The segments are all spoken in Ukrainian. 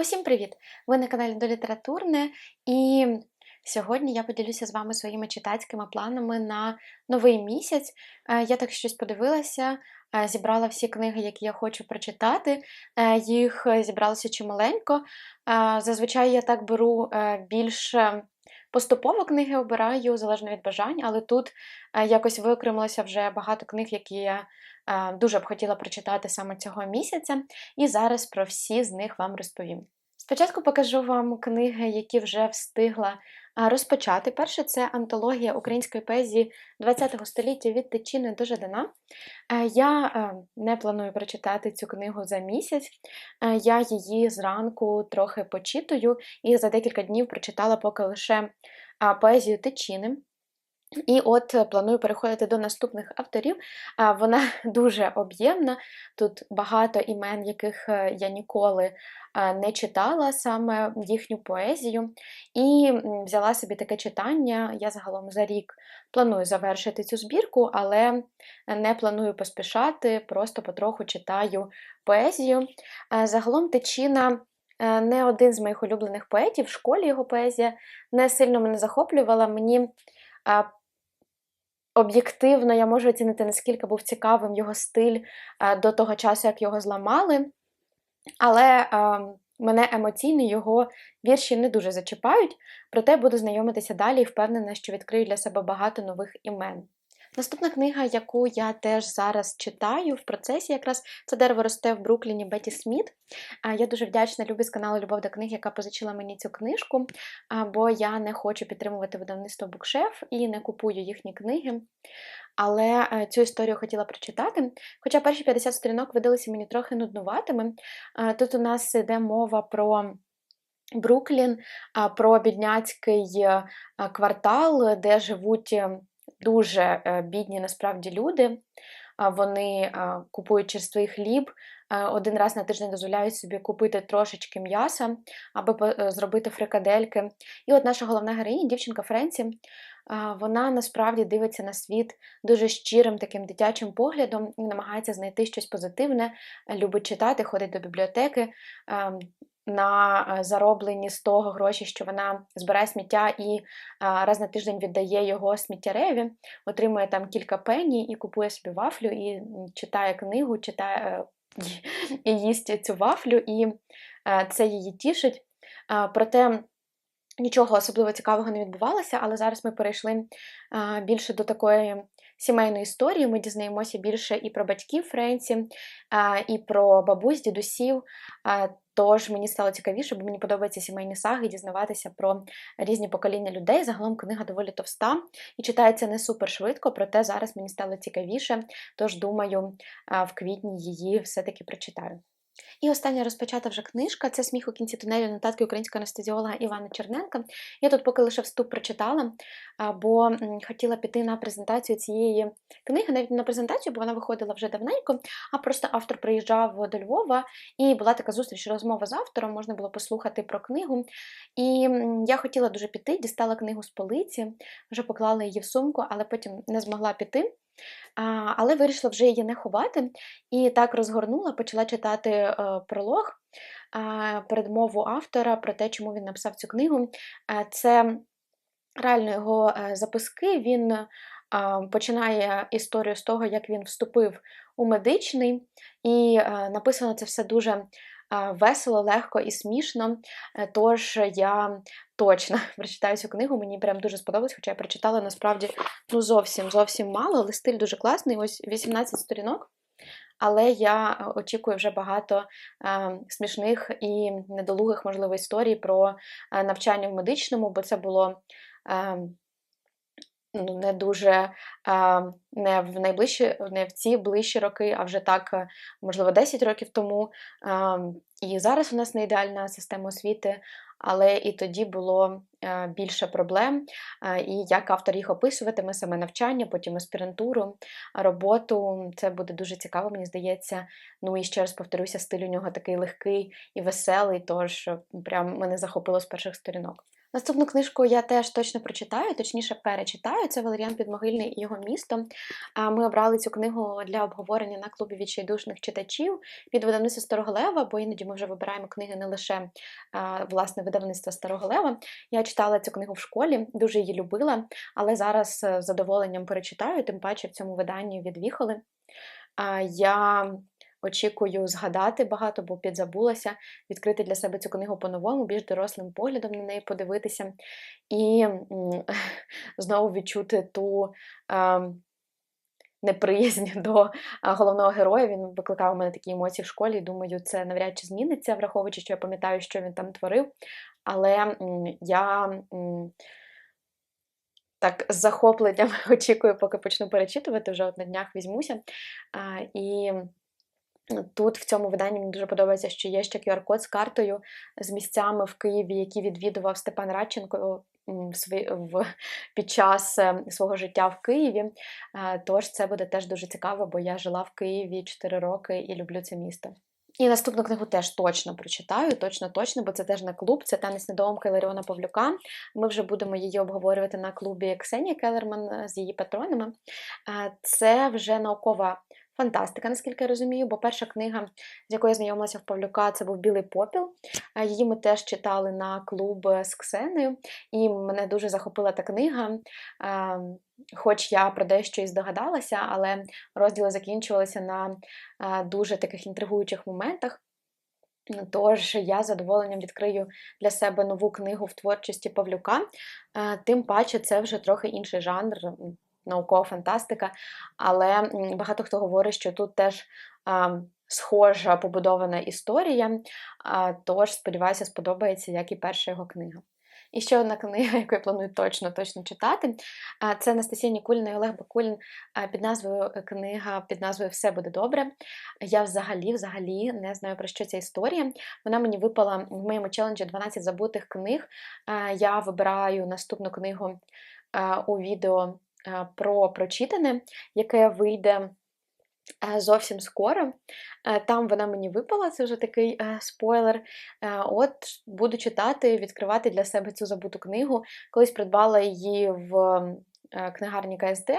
Усім привіт! Ви на каналі Долітературне, і сьогодні я поділюся з вами своїми читацькими планами на новий місяць. Е, Я так щось подивилася, е, зібрала всі книги, які я хочу прочитати. Е, Їх зібралося чималенько. Зазвичай я так беру е, більш е, поступово книги обираю, залежно від бажань, але тут е, якось виокремилося вже багато книг, які я е, дуже б хотіла прочитати саме цього місяця. І зараз про всі з них вам розповім. Спочатку покажу вам книги, які вже встигла розпочати. Перше це антологія української поезії ХХ століття від Тичини до Жадана. Е, Я е, не планую прочитати цю книгу за місяць. Е, Я її зранку трохи почитую і за декілька днів прочитала поки лише поезію Тичини. І от е, планую переходити до наступних авторів. Вона дуже об'ємна. Тут багато імен, яких е, я ніколи е, не читала, саме їхню поезію. І взяла собі таке читання. Я загалом за рік планую завершити цю збірку, але не планую поспішати, просто потроху читаю поезію. Загалом течіна. Не один з моїх улюблених поетів, в школі його поезія не сильно мене захоплювала. Мені Об'єктивно, я можу оцінити, наскільки був цікавим його стиль е, до того часу, як його зламали. Але е, мене емоційно його вірші не дуже зачіпають, проте буду знайомитися далі і впевнена, що відкрию для себе багато нових імен. Наступна книга, яку я теж зараз читаю в процесі, якраз це дерево росте в Брукліні Беті Сміт. Я дуже вдячна Любі з каналу Любов до книг, яка позичила мені цю книжку, бо я не хочу підтримувати видавництво Букшеф і не купую їхні книги. Але е, цю історію хотіла прочитати. Хоча перші 50 сторінок видалися мені трохи нуднуватими. Тут у нас йде мова про. Бруклін, про бідняцький е, квартал, де живуть е, дуже е, бідні насправді люди. Вони купують черствий хліб, е, один раз на тиждень дозволяють собі купити трошечки м'яса, аби е, зробити фрикадельки. І от наша головна героїня, дівчинка Френсі, вона насправді дивиться на світ дуже щирим таким дитячим поглядом і намагається знайти щось позитивне, любить читати, ходить до бібліотеки. На е, зароблені з того гроші, що вона збирає сміття і е, раз на тиждень віддає його сміттяреві, отримує там кілька пені і купує собі вафлю, і читає книгу, читає е, і їсть цю вафлю, і це її тішить. Проте нічого особливо цікавого не відбувалося, але зараз ми перейшли більше до такої сімейної історії. Ми дізнаємося більше і про батьків Френсі, і про бабусь, дідусів. Тож мені стало цікавіше, бо мені подобаються сімейні саги, дізнаватися про різні покоління людей. Загалом книга доволі товста і читається не супер швидко, проте зараз мені стало цікавіше. Тож думаю, в квітні її все-таки прочитаю. І остання розпочата вже книжка це сміх у кінці тунелю нотатки українського анестезіолога Івана Черненка. Я тут поки лише вступ прочитала, бо хотіла піти на презентацію цієї книги, навіть не на презентацію, бо вона виходила вже давненько, а просто автор приїжджав до Львова, і була така зустріч, розмова з автором, можна було послухати про книгу. І я хотіла дуже піти, дістала книгу з полиці, вже поклала її в сумку, але потім не змогла піти. Але вирішила вже її не ховати. І так розгорнула, почала читати е, пролог, передмову автора про те, чому він написав цю книгу. Е, це реально його е, записки. Він починає історію з того, як він вступив у медичний, і написано це все дуже весело, легко і смішно. Е, Тож я точно прочитаю цю книгу. Мені прям дуже сподобалось, хоча я прочитала насправді ну зовсім зовсім мало, але стиль дуже класний. Ось 18 сторінок. Але я е, очікую вже багато е, смішних і недолугих, можливо, історій про е, навчання в медичному, бо це було е, ну, не дуже е, не в найближчі, не в ці ближчі роки, а вже так, е, можливо, 10 років тому. Е, і зараз у нас не ідеальна система освіти, але і тоді було е, більше проблем. Е, І як автор їх описуватиме, саме навчання, потім аспірантуру, роботу. Це буде дуже цікаво, мені здається. Ну і ще раз повторюся, стиль у нього такий легкий і веселий, тож прям мене захопило з перших сторінок. Наступну книжку я теж точно прочитаю, точніше перечитаю. Це Валеріан Підмогильний і його місто. Ми обрали цю книгу для обговорення на клубі відчайдушних читачів від видавництва Старого Лева, бо іноді ми вже вибираємо книги не лише власне видавництва Старого Лева. Я читала цю книгу в школі, дуже її любила, але зараз е, з задоволенням перечитаю, тим паче в цьому виданні від Віхоли. Я очікую згадати багато, бо підзабулася, відкрити для себе цю книгу по-новому, більш дорослим поглядом на неї подивитися, і знову відчути ту. Неприязнь до головного героя, він викликав у мене такі емоції в школі. і Думаю, це навряд чи зміниться, враховуючи, що я пам'ятаю, що він там творив. Але я так з захопленням очікую, поки почну перечитувати, вже от на днях візьмуся. І Тут в цьому виданні мені дуже подобається, що є ще QR-код з картою з місцями в Києві, які відвідував Степан Радченко під час е, свого життя в Києві. Е, тож це буде теж дуже цікаво, бо я жила в Києві 4 роки і люблю це місто. І наступну книгу теж точно прочитаю, точно, точно, бо це теж на клуб, це танець недоумка Іларіона Павлюка. Ми вже будемо її обговорювати на клубі Ксенія Келерман е, з її патронами. Це вже наукова фантастика, наскільки я розумію, бо перша книга, з якою я знайомилася в Павлюка, це був Білий попіл. Її ми теж читали на клуб з Ксеною, і мене дуже захопила та книга. Хоч я про дещо і здогадалася, але розділи закінчувалися на дуже таких інтригуючих моментах. Тож я з задоволенням відкрию для себе нову книгу в творчості Павлюка, тим паче це вже трохи інший жанр наукова фантастика, але багато хто говорить, що тут теж схожа побудована історія, тож, сподіваюся, сподобається, як і перша його книга. І ще одна книга, яку я планую точно точно читати, це Анастасія Нікуліна і Олег Бакулін під назвою е, книга під назвою Все буде добре. Я взагалі взагалі не знаю, про що ця історія. Вона мені випала в моєму челенджі 12 забутих книг. Я вибираю наступну книгу у відео про прочитане, яке вийде. Зовсім скоро. Там вона мені випала, це вже такий спойлер. От буду читати, відкривати для себе цю забуту книгу. Колись придбала її в книгарні КСД,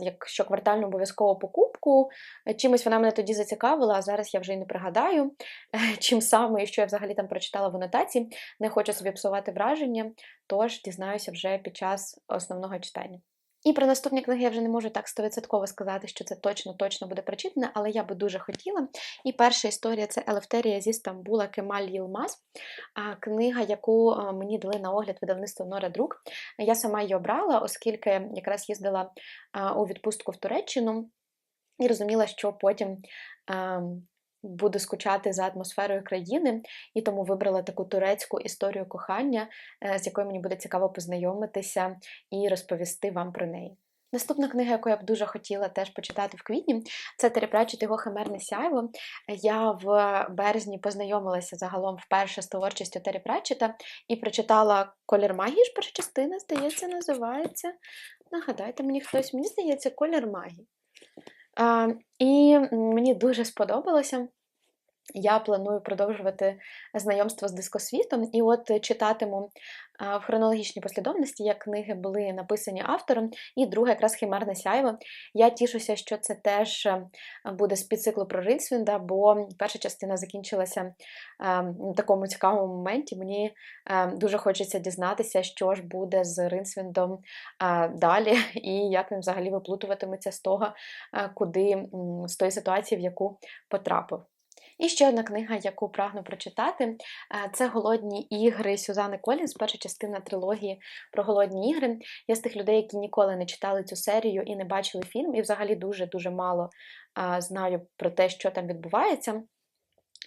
якщо квартальну обов'язкову покупку. Чимось вона мене тоді зацікавила, а зараз я вже й не пригадаю, чим саме і що я взагалі там прочитала в анотації. Не хочу собі псувати враження, тож дізнаюся вже під час основного читання. І про наступні книги я вже не можу так стовідсотково сказати, що це точно-точно буде прочитане, але я би дуже хотіла. І перша історія це Елефтерія зі Стамбула Кемаль Їлмаз, книга, яку мені дали на огляд видавництво Нора Друк. Я сама її обрала, оскільки якраз їздила у відпустку в Туреччину і розуміла, що потім буду скучати за атмосферою країни, і тому вибрала таку турецьку історію кохання, е, з якою мені буде цікаво познайомитися і розповісти вам про неї. Наступна книга, яку я б дуже хотіла теж почитати в квітні, це Терепрачити його химерне сяйво. Я в березні познайомилася загалом вперше з творчістю Террі і прочитала Колір магії, ж перша частина, здається, називається. Нагадайте мені хтось, мені здається, Колір магії. А, І мені дуже сподобалося. Я планую продовжувати знайомство з дискосвітом, і от читатиму в хронологічній послідовності, як книги були написані автором, і друга якраз Хімерне сяйво. Я тішуся, що це теж буде з підциклу про Ринсвінда, бо перша частина закінчилася в такому цікавому моменті. Мені дуже хочеться дізнатися, що ж буде з Ринсвіндом далі, і як він взагалі виплутуватиметься з того, куди з тої ситуації, в яку потрапив. І ще одна книга, яку прагну прочитати, е, це Голодні ігри Сюзани Колінс, перша частина трилогії про голодні ігри. Я з тих людей, які ніколи не читали цю серію і не бачили фільм, і взагалі дуже-дуже мало знаю про те, що там відбувається.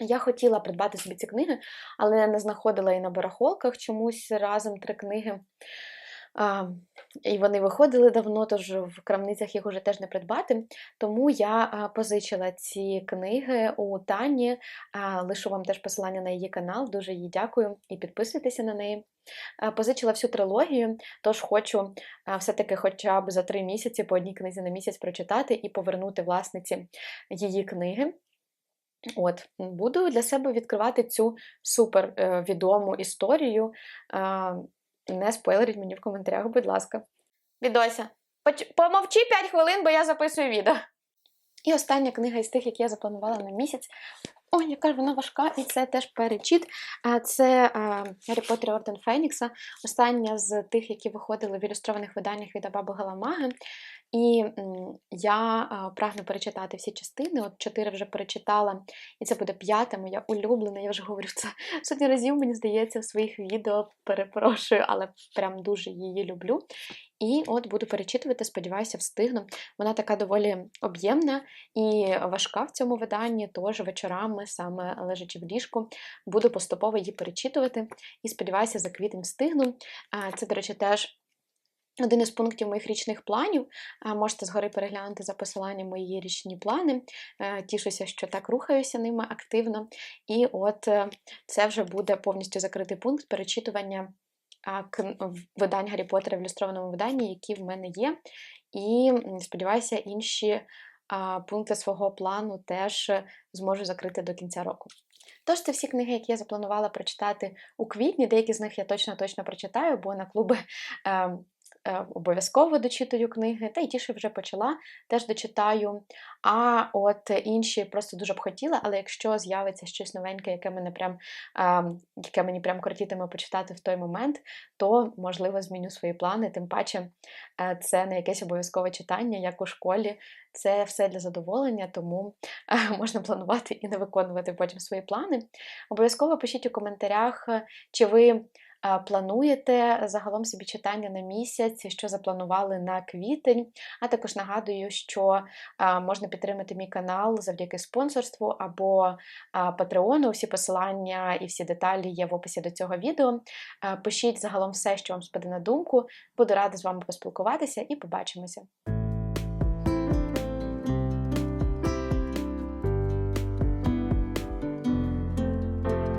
Я хотіла придбати собі ці книги, але не знаходила і на барахолках чомусь разом три книги. І вони виходили давно, тож в крамницях їх уже теж не придбати. Тому я позичила ці книги у Тані. Лишу вам теж посилання на її канал, дуже їй дякую і підписуйтеся на неї. Позичила всю трилогію, тож хочу все-таки хоча б за три місяці по одній книзі на місяць прочитати і повернути власниці її книги. От, Буду для себе відкривати цю супер е, відому історію не спойлеріть мені в коментарях, будь ласка. Відося. Помовчи 5 хвилин, бо я записую відео. І остання книга із тих, які я запланувала на місяць. Ой, яка ж вона важка, і це теж перечіт. Це Гаррі Поттер і Орден Фенікса, остання з тих, які виходили в ілюстрованих виданнях від Абабу Галамаги. І я прагну перечитати всі частини. От чотири вже перечитала, і це буде п'ята, моя улюблена. Я вже говорю це сотні разів, мені здається, в своїх відео перепрошую, але прям дуже її люблю. І от буду перечитувати, сподіваюся, встигну. Вона така доволі об'ємна і важка в цьому виданні, тож вечорами, саме лежачи в ліжку, буду поступово її перечитувати і сподіваюся, за квітень встигну. Це, до речі, теж. Один із пунктів моїх річних планів. Можете згори переглянути за посиланням мої річні плани. Е, Тішуся, що так рухаюся ними активно. І от е, це вже буде повністю закритий пункт перечитування видань Гаррі Поттера в ілюстрованому виданні, які в мене є. І сподіваюся, інші пункти свого плану теж зможу закрити до кінця року. Тож це всі книги, які я запланувала прочитати у квітні. Деякі з них я точно точно прочитаю, бо на клуби е, е, обов'язково дочитую книги, та й ті, що вже почала, теж дочитаю. А от інші просто дуже б хотіла, але якщо з'явиться щось новеньке, яке мене прям е, яке мені прям кортітиме почитати в той момент, то можливо зміню свої плани. Тим паче е, це не якесь обов'язкове читання, як у школі. Це все для задоволення, тому е, можна планувати і не виконувати потім свої плани. Обов'язково пишіть у коментарях, е, чи ви е, плануєте загалом собі читання на місяць, що запланували на квітень. А також нагадую, що можна підтримати мій канал завдяки спонсорству або Патреону. Всі посилання і всі деталі є в описі до цього відео. Пишіть загалом все, що вам спаде на думку. Буду рада з вами поспілкуватися і побачимося.